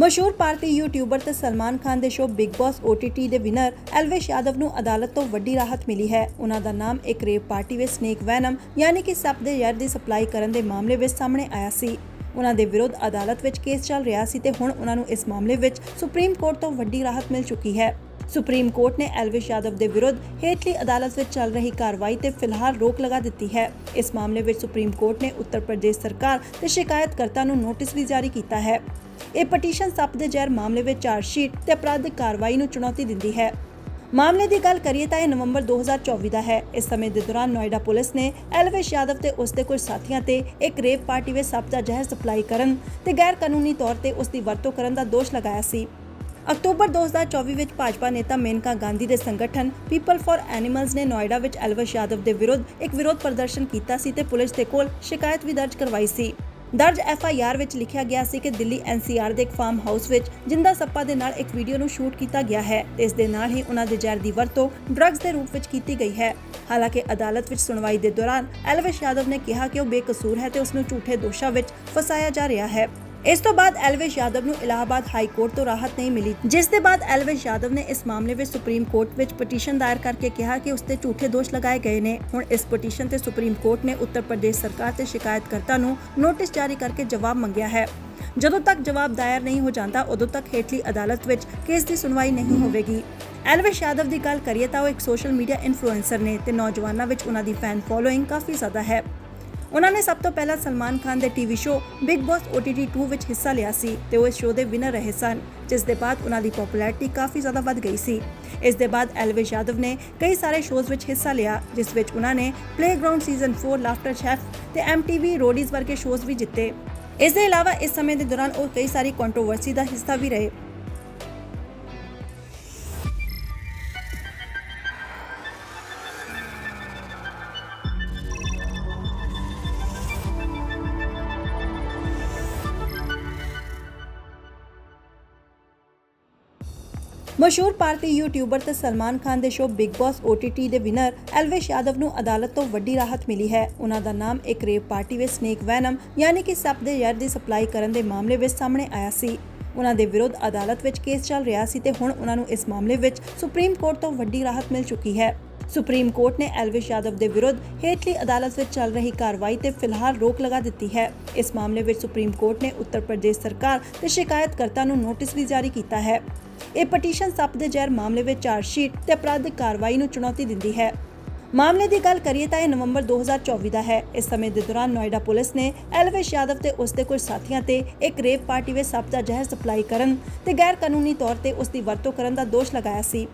ਮਸ਼ਹੂਰ ਭਾਰਤੀ ਯੂਟਿਊਬਰ ਤੇ ਸਲਮਾਨ ਖਾਨ ਦੇ ਸ਼ੋਅ ਬਿਗ ਬਾਸ OTT ਦੇ ਵਿਨਰ ਐਲਵੇਸ਼ ਯਾਦਵ ਨੂੰ ਅਦਾਲਤ ਤੋਂ ਵੱਡੀ ਰਾਹਤ ਮਿਲੀ ਹੈ। ਉਹਨਾਂ ਦਾ ਨਾਮ ਇੱਕ ਰੇਪ ਪਾਰਟੀ ਵਿੱਚ ਸਨੇਕ ਵੈਨਮ, ਯਾਨੀ ਕਿ ਸੱਪ ਦੇ ਜ਼ਹਿਰ ਦੀ ਸਪਲਾਈ ਕਰਨ ਦੇ ਮਾਮਲੇ ਵਿੱਚ ਸਾਹਮਣੇ ਆਇਆ ਸੀ। ਉਹਨਾਂ ਦੇ ਵਿਰੁੱਧ ਅਦਾਲਤ ਵਿੱਚ ਕੇਸ ਚੱਲ ਰਿਹਾ ਸੀ ਤੇ ਹੁਣ ਉਹਨਾਂ ਨੂੰ ਇਸ ਮਾਮਲੇ ਵਿੱਚ ਸੁਪਰੀਮ ਕੋਰਟ ਤੋਂ ਵੱਡੀ ਰਾਹਤ ਮਿਲ ਚੁੱਕੀ ਹੈ। ਸੁਪਰੀਮ ਕੋਰਟ ਨੇ ਐਲਵਿਸ਼ ਯਾਦਵ ਦੇ ਵਿਰੁੱਧ ਹੇਠਲੀ ਅਦਾਲਤ ਵਿੱਚ ਚੱਲ ਰਹੀ ਕਾਰਵਾਈ ਤੇ ਫਿਲਹਾਲ ਰੋਕ ਲਗਾ ਦਿੱਤੀ ਹੈ। ਇਸ ਮਾਮਲੇ ਵਿੱਚ ਸੁਪਰੀਮ ਕੋਰਟ ਨੇ ਉੱਤਰ ਪ੍ਰਦੇਸ਼ ਸਰਕਾਰ ਤੇ ਸ਼ਿਕਾਇਤਕਰਤਾ ਨੂੰ ਨੋਟਿਸ ਵੀ ਜਾਰੀ ਕੀਤਾ ਹੈ। ਇਹ ਪਟੀਸ਼ਨ ਸੱਪ ਦੇ ਜ਼ਹਿਰ ਮਾਮਲੇ ਵਿੱਚ ਚਾਰਜਸ਼ੀਟ ਤੇ ਅਪਰਾਧਿਕ ਕਾਰਵਾਈ ਨੂੰ ਚੁਣੌਤੀ ਦਿੰਦੀ ਹੈ। ਮਾਮਲੇ ਦੀ ਗੱਲ ਕਰੀਏ ਤਾਂ ਇਹ ਨਵੰਬਰ 2024 ਦਾ ਹੈ। ਇਸ ਸਮੇਂ ਦੇ ਦੌਰਾਨ ਨੋਇਡਾ ਪੁਲਿਸ ਨੇ ਐਲਵੇਸ਼ ਯਾਦਵ ਤੇ ਉਸ ਦੇ ਕੁਝ ਸਾਥੀਆਂ ਤੇ ਇੱਕ ਰੇਪ ਪਾਰਟੀ ਵਿੱਚ ਸੱਪ ਦਾ ਜ਼ਹਿਰ ਸਪਲਾਈ ਕਰਨ ਤੇ ਗੈਰ ਕਾਨੂੰਨੀ ਤੌਰ ਤੇ ਉਸ ਦੀ ਵਰਤੋਂ ਕਰਨ ਦਾ ਦੋਸ਼ ਲਗਾਇਆ ਸੀ। ਅਕਤੂਬਰ 2024 ਵਿੱਚ ਭਾਜਪਾ ਨੇਤਾ ਮੇਨਕਾ ਗਾਂਧੀ ਦੇ ਸੰਗਠਨ ਪੀਪਲ ਫॉर ਐਨੀਮਲਸ ਨੇ ਨੋਇਡਾ ਵਿੱਚ ਐਲਵਸ਼ ਯਾਦਵ ਦੇ ਵਿਰੁੱਧ ਇੱਕ ਵਿਰੋਧ ਪ੍ਰਦਰਸ਼ਨ ਕੀਤਾ ਸੀ ਤੇ ਪੁਲਿਸ ਦੇ ਕੋਲ ਸ਼ਿਕਾਇਤ ਵੀ ਦਰਜ ਕਰਵਾਈ ਸੀ। ਦਰਜ ਐਫ ਆਈ ਆਰ ਵਿੱਚ ਲਿਖਿਆ ਗਿਆ ਸੀ ਕਿ ਦਿੱਲੀ ਐਨ ਸੀ ਆਰ ਦੇ ਇੱਕ ਫਾਰਮ ਹਾਊਸ ਵਿੱਚ ਜਿੰਦਾ ਸੱਪਾ ਦੇ ਨਾਲ ਇੱਕ ਵੀਡੀਓ ਨੂੰ ਸ਼ੂਟ ਕੀਤਾ ਗਿਆ ਹੈ। ਤੇ ਇਸ ਦੇ ਨਾਲ ਹੀ ਉਹਨਾਂ ਦੇ ਜ਼ਹਿਰ ਦੀ ਵਰਤੋਂ ਡਰੱਗਸ ਦੇ ਰੂਪ ਵਿੱਚ ਕੀਤੀ ਗਈ ਹੈ। ਹਾਲਾਂਕਿ ਅਦਾਲਤ ਵਿੱਚ ਸੁਣਵਾਈ ਦੇ ਦੌਰਾਨ ਐਲਵਿਸ਼ ਯਾਦਵ ਨੇ ਕਿਹਾ ਕਿ ਉਹ ਬੇਕਸੂਰ ਹੈ ਤੇ ਉਸ ਨੂੰ ਝੂਠੇ ਦੋਸ਼ਾਂ ਵਿੱਚ ਫਸਾਇਆ ਜਾ ਰਿਹਾ ਹੈ। ਇਸ ਤੋਂ ਬਾਅਦ ਐਲਵਿਸ਼ ਯਾਦਵ ਨੂੰ ਇਲਾਹਾਬਾਦ ਹਾਈ ਕੋਰਟ ਤੋਂ ਰਾਹਤ ਨਹੀਂ ਮਿਲੀ, ਜਿਸ ਦੇ ਬਾਅਦ ਐਲਵਿਸ਼ ਯਾਦਵ ਨੇ ਇਸ ਮਾਮਲੇ ਵਿੱਚ ਸੁਪਰੀਮ ਕੋਰਟ ਵਿੱਚ ਪਟੀਸ਼ਨ ਦਾਇਰ ਕਰਕੇ ਕਿਹਾ ਕਿ ਉਸ ਤੇ ਝੂਠੇ ਦੋਸ਼ ਲਗਾਏ ਗਏ ਨੇ। ਹੁਣ ਇਸ ਪਟੀਸ਼ਨ ਤੇ ਸੁਪਰੀਮ ਕੋਰਟ ਨੇ ਉੱਤਰ ਪ੍ਰਦੇਸ਼ ਸਰਕਾਰ ਤੇ ਸ਼ਿਕਾਇਤਕਰਤਾ ਨੂੰ ਨੋਟਿਸ ਜਾਰੀ ਕਰਕੇ ਜਵਾਬ ਮੰਗਿਆ ਹੈ। ਜਦੋਂ ਤੱਕ ਜਵਾਬ ਦਾਇਰ ਨਹੀਂ ਹੋ ਜਾਂਦਾ, ਉਦੋਂ ਤੱਕ ਹੇਠਲੀ ਅਦਾਲਤ ਵਿੱਚ ਕੇਸ ਦੀ ਸੁਣਵਾਈ ਨਹੀਂ ਹੋਵੇਗੀ। ਐਲਵਿਸ਼ ਯਾਦਵ ਦੀ ਗੱਲ ਕਰੀਏ ਤਾਂ ਉਹ ਇੱਕ ਸੋਸ਼ਲ ਮੀਡੀਆ ਇਨਫਲੂਐਂਸਰ ਨੇ ਤੇ ਨੌਜਵਾਨਾਂ ਵਿੱਚ ਉਹਨਾਂ ਦੀ ਫੈਨ ਫੋਲੋਇੰਗ ਕਾਫੀ ਜ਼ਿਆਦਾ ਹੈ। ਉਹਨਾਂ ਨੇ ਸਭ ਤੋਂ ਪਹਿਲਾਂ ਸਲਮਾਨ ਖਾਨ ਦੇ TV show Bigg Boss OTT 2 ਵਿੱਚ ਹਿੱਸਾ ਲਿਆ ਸੀ ਤੇ ਉਹ ਇਸ ਸ਼ੋਅ ਦੇ ਵਿਨਰ ਰਹੇ ਸਨ, ਜਿਸ ਦੇ ਬਾਅਦ ਉਹਨਾਂ ਦੀ ਪਪੂਲੈਰਿਟੀ ਕਾਫੀ ਜ਼ਿਆਦਾ ਵੱਧ ਗਈ ਸੀ। ਇਸ ਦੇ ਬਾਅਦ ਐਲਵਿਸ਼ ਯਾਦਵ ਨੇ ਕਈ ਸਾਰੇ ਸ਼ੋਅਜ਼ ਵਿੱਚ ਹਿੱਸਾ ਲਿਆ, ਜਿਸ ਵਿੱਚ ਉਹਨਾਂ ਨੇ ਪਲੇਗਰਾਉਂਡ ਸੀਜ਼ਨ 4 ਲਾਫਟਰ ਸ਼ੈਫ ਤੇ MTV ਰੋਡੀਜ਼ ਵਰਗੇ ਸ਼ੋਜ਼ ਵੀ ਜਿੱਤੇ। ਇਸ ਦੇ ਇਲਾਵਾ ਇਸ ਸਮੇਂ ਦੇ ਦੌਰਾਨ ਉਹ ਕਈ ਸਾਰੀ ਕੰਟਰੋਵਰਸੀ ਦਾ ਹਿੱਸਾ ਵੀ ਰਹੇ। ਮਸ਼ਹੂਰ ਭਾਰਤੀ ਯੂਟਿਊਬਰ ਤੇ ਸਲਮਾਨ ਖਾਨ ਦੇ ਸ਼ੋਅ ਬਿਗ ਬਾਸ OTT ਦੇ ਵਿਨਰ ਐਲਵੇਸ਼ ਯਾਦਵ ਨੂੰ ਅਦਾਲਤ ਤੋਂ ਵੱਡੀ ਰਾਹਤ ਮਿਲੀ ਹੈ। ਉਹਨਾਂ ਦਾ ਨਾਮ ਇੱਕ ਰੇਪ ਪਾਰਟੀ ਵਿੱਚ ਸਨੇਕ ਵੈਨਮ, ਯਾਨੀ ਕਿ ਸੱਪ ਦੇ ਜ਼ਹਿਰ ਦੀ ਸਪਲਾਈ ਕਰਨ ਦੇ ਮਾਮਲੇ ਵਿੱਚ ਸਾਹਮਣੇ ਆਇਆ ਸੀ। ਉਹਨਾਂ ਦੇ ਵਿਰੁੱਧ ਅਦਾਲਤ ਵਿੱਚ ਕੇਸ ਚੱਲ ਰਿਹਾ ਸੀ ਤੇ ਹੁਣ ਉਹਨਾਂ ਨੂੰ ਇਸ ਮਾਮਲੇ ਵਿੱਚ ਸੁਪਰੀਮ ਕੋਰਟ ਤੋਂ ਵੱਡੀ ਰਾਹਤ ਮਿਲ ਚੁੱਕੀ ਹੈ। ਸੁਪਰੀਮ ਕੋਰਟ ਨੇ ਐਲਵਿਸ਼ ਯਾਦਵ ਦੇ ਵਿਰੁੱਧ ਹੇਠਲੀ ਅਦਾਲਤ ਵਿੱਚ ਚੱਲ ਰਹੀ ਕਾਰਵਾਈ ਤੇ ਫਿਲਹਾਲ ਰੋਕ ਲਗਾ ਦਿੱਤੀ ਹੈ। ਇਸ ਮਾਮਲੇ ਵਿੱਚ ਸੁਪਰੀਮ ਕੋਰਟ ਨੇ ਉੱਤਰ ਪ੍ਰਦੇਸ਼ ਸਰਕਾਰ ਤੇ ਸ਼ਿਕਾਇਤਕਰਤਾ ਨੂੰ ਨੋਟਿਸ ਵੀ ਜਾਰੀ ਕੀਤਾ ਹੈ। ਇਹ ਪਟੀਸ਼ਨ ਸੱਪ ਦੇ ਜ਼ਹਿਰ ਮਾਮਲੇ ਵਿੱਚ ਚਾਰਜਸ਼ੀਟ ਤੇ ਅਪਰਾਧਿਕ ਕਾਰਵਾਈ ਨੂੰ ਚੁਣੌਤੀ ਦਿੰਦੀ ਹੈ। ਮਾਮਲੇ ਦੀ ਗੱਲ ਕਰੀਏ ਤਾਂ ਇਹ ਨਵੰਬਰ 2024 ਦਾ ਹੈ। ਇਸ ਸਮੇਂ ਦੇ ਦੌਰਾਨ ਨੋਇਡਾ ਪੁਲਿਸ ਨੇ ਐਲਵਿਸ਼ ਯਾਦਵ ਤੇ ਉਸ ਦੇ ਕੁਝ ਸਾਥੀਆਂ ਤੇ ਇੱਕ ਰੇਪ ਪਾਰਟੀ ਵਿੱਚ ਸੱਪ ਦਾ ਜ਼ਹਿਰ ਸਪਲਾਈ ਕਰਨ ਤੇ ਗੈਰ ਕਾਨੂੰਨੀ ਤੌਰ ਤੇ ਉਸ ਦੀ ਵਰਤੋਂ ਕਰਨ ਦਾ ਦੋਸ਼ ਲਗਾਇਆ ਸੀ।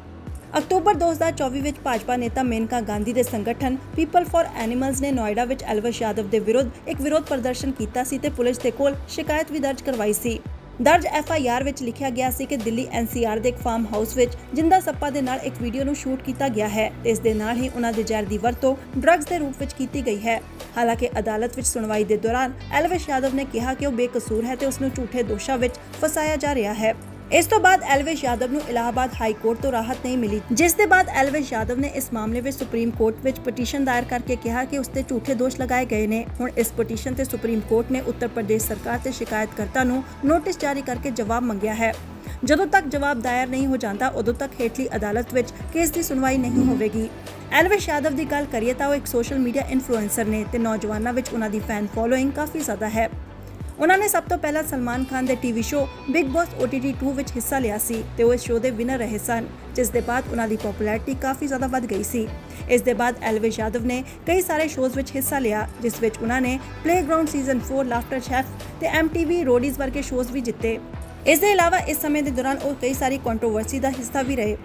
ਅਕਤੂਬਰ 2024 ਵਿੱਚ ਭਾਜਪਾ ਨੇਤਾ ਮੇਨਕਾ ਗਾਂਧੀ ਦੇ ਸੰਗਠਨ ਪੀਪਲ ਫॉर ਐਨੀਮਲਸ ਨੇ ਨੋਇਡਾ ਵਿੱਚ ਐਲਵਿਸ਼ ਯਾਦਵ ਦੇ ਵਿਰੁੱਧ ਇੱਕ ਵਿਰੋਧ ਪ੍ਰਦਰਸ਼ਨ ਕੀਤਾ ਸੀ ਤੇ ਪੁਲਿਸ ਦੇ ਕੋਲ ਸ਼ਿਕਾਇਤ ਵੀ ਦਰਜ ਕਰਵਾਈ ਸੀ। ਦਰਜ ਐਫ ਆਈ ਆਰ ਵਿੱਚ ਲਿਖਿਆ ਗਿਆ ਸੀ ਕਿ ਦਿੱਲੀ ਐਨਸੀਆਰ ਦੇ ਇੱਕ ਫਾਰਮ ਹਾਊਸ ਵਿੱਚ ਜਿੰਦਾ ਸੱਪਾ ਦੇ ਨਾਲ ਇੱਕ ਵੀਡੀਓ ਨੂੰ ਸ਼ੂਟ ਕੀਤਾ ਗਿਆ ਹੈ। ਤੇ ਇਸ ਦੇ ਨਾਲ ਹੀ ਉਹਨਾਂ ਦੇ ਜ਼ਹਿਰ ਦੀ ਵਰਤੋਂ ਡਰੱਗਸ ਦੇ ਰੂਪ ਵਿੱਚ ਕੀਤੀ ਗਈ ਹੈ। ਹਾਲਾਂਕਿ ਅਦਾਲਤ ਵਿੱਚ ਸੁਣਵਾਈ ਦੇ ਦੌਰਾਨ ਐਲਵਿਸ਼ ਯਾਦਵ ਨੇ ਕਿਹਾ ਕਿ ਉਹ ਬੇਕਸੂਰ ਹੈ ਤੇ ਉਸ ਨੂੰ ਝੂਠੇ ਦੋਸ਼ਾਂ ਵਿੱਚ ਫਸਾਇਆ ਜਾ ਰਿਹਾ ਹੈ। ਇਸ ਤੋਂ ਬਾਅਦ ਐਲਵਿਸ਼ ਯਾਦਵ ਨੂੰ ਇਲਾਹਾਬਾਦ ਹਾਈ ਕੋਰਟ ਤੋਂ ਰਾਹਤ ਨਹੀਂ ਮਿਲੀ, ਜਿਸ ਦੇ ਬਾਅਦ ਐਲਵਿਸ਼ ਯਾਦਵ ਨੇ ਇਸ ਮਾਮਲੇ ਵਿੱਚ ਸੁਪਰੀਮ ਕੋਰਟ ਵਿੱਚ ਪਟੀਸ਼ਨ ਦਾਇਰ ਕਰਕੇ ਕਿਹਾ ਕਿ ਉਸ ਤੇ ਝੂਠੇ ਦੋਸ਼ ਲਗਾਏ ਗਏ ਨੇ। ਹੁਣ ਇਸ ਪਟੀਸ਼ਨ ਤੇ ਸੁਪਰੀਮ ਕੋਰਟ ਨੇ ਉੱਤਰ ਪ੍ਰਦੇਸ਼ ਸਰਕਾਰ ਤੇ ਸ਼ਿਕਾਇਤਕਰਤਾ ਨੂੰ ਨੋਟਿਸ ਜਾਰੀ ਕਰਕੇ ਜਵਾਬ ਮੰਗਿਆ ਹੈ। ਜਦੋਂ ਤੱਕ ਜਵਾਬ ਦਾਇਰ ਨਹੀਂ ਹੋ ਜਾਂਦਾ, ਉਦੋਂ ਤੱਕ ਹੇਠਲੀ ਅਦਾਲਤ ਵਿੱਚ ਕੇਸ ਦੀ ਸੁਣਵਾਈ ਨਹੀਂ ਹੋਵੇਗੀ। ਐਲਵਿਸ਼ ਯਾਦਵ ਦੀ ਗੱਲ ਕਰੀਏ ਤਾਂ ਉਹ ਇੱਕ ਸੋਸ਼ਲ ਮੀਡੀਆ ਇਨਫਲੂਐਂਸਰ ਨੇ ਤੇ ਨੌਜਵਾਨਾਂ ਵਿੱਚ ਉਹਨਾਂ ਦੀ ਫੈਨ ਫੋਲੋਇੰਗ ਕਾਫੀ ਜ਼ਿਆਦਾ ਹੈ। ਉਹਨਾਂ ਨੇ ਸਭ ਤੋਂ ਪਹਿਲਾਂ ਸਲਮਾਨ ਖਾਨ ਦੇ TV show Bigg Boss OTT 2 ਵਿੱਚ ਹਿੱਸਾ ਲਿਆ ਸੀ ਤੇ ਉਹ ਇਸ ਸ਼ੋਅ ਦੇ ਵਿਨਰ ਰਹੇ ਸਨ, ਜਿਸ ਦੇ ਬਾਅਦ ਉਹਨਾਂ ਦੀ ਪਪੂਲੈਰਿਟੀ ਕਾਫੀ ਜ਼ਿਆਦਾ ਵੱਧ ਗਈ ਸੀ। ਇਸ ਦੇ ਬਾਅਦ ਐਲਵਿਸ਼ ਯਾਦਵ ਨੇ ਕਈ ਸਾਰੇ ਸ਼ੋਅਜ਼ ਵਿੱਚ ਹਿੱਸਾ ਲਿਆ, ਜਿਸ ਵਿੱਚ ਉਹਨਾਂ ਨੇ ਪਲੇਗਰਾਉਂਡ ਸੀਜ਼ਨ 4 ਲਾਫਟਰ ਸ਼ੈਫ ਤੇ MTV ਰੋਡੀਜ਼ ਵਰਗੇ ਸ਼ੋਅਜ਼ ਵੀ ਜਿੱਤੇ। ਇਸ ਦੇ ਇਲਾਵਾ ਇਸ ਸਮੇਂ ਦੇ ਦੌਰਾਨ ਉਹ ਕਈ ਸਾਰੀ ਕੰਟਰੋਵਰਸੀ ਦਾ ਹਿੱਸਾ ਵੀ ਰਹੇ।